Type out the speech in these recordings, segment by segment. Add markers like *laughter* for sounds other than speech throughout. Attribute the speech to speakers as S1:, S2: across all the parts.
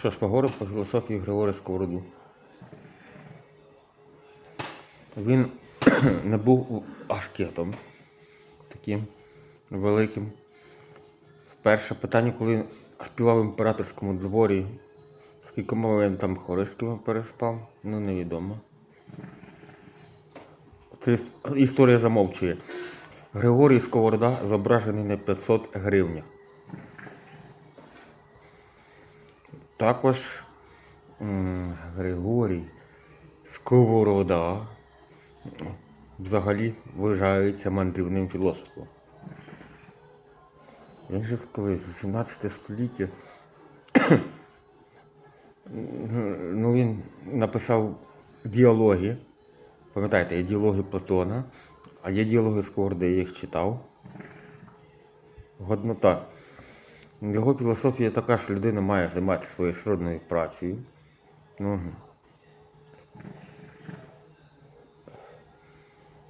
S1: Що ж, поговоримо по філософії Григорія Сковороду. Він *clears throat* не був аскетом таким великим. Перше питання, коли співав в імператорському дворі, скільки мов він там хористками переспав, ну невідомо. Це історія замовчує. Григорій Сковорода зображений на 500 гривнях. Також Григорій Сковорода взагалі вважається мандрівним філософом. Він жив коли? 18 століття. ну, він написав діалоги. Пам'ятаєте, є діалоги Платона, а є діалоги Скорди, я їх читав. Годнота. Його філософія така, що людина має займатися своєю сродною працею. Ну,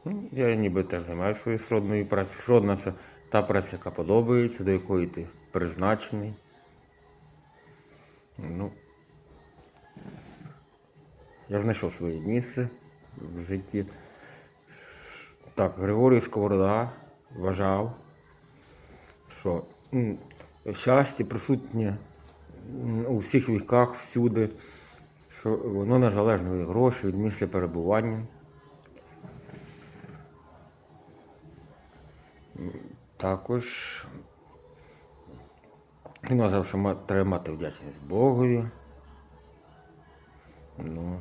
S1: Ну, я ніби теж займаюся своєю сродною працею. Сродна це та праця, яка подобається, до якої ти призначений. Ну, я знайшов своє місце в житті. Так, Григорій Сковорода вважав, що щастя присутнє у всіх віках, всюди, що воно незалежно від грошей, від місця перебування. Також вважав, що треба мати вдячність Богові. Ну,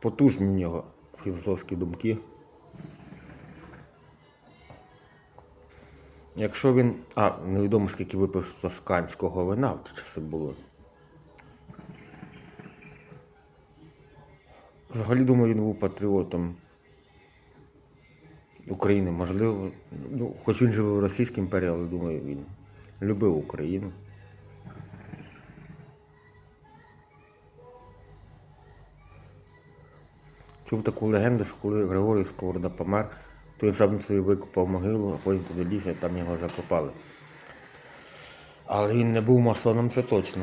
S1: потужні в нього філософські думки. Якщо він. А, невідомо скільки випив тосканського вина в ті часи було. Взагалі, думаю, він був патріотом України, можливо. Ну, хоч він живе в Російській імперії, але думаю, він любив Україну. Чув таку легенду, що коли Григорій Сковорода помер, то він сам собі викопав могилу, а потім туди ліг, і там його закопали. Але він не був масоном, це точно.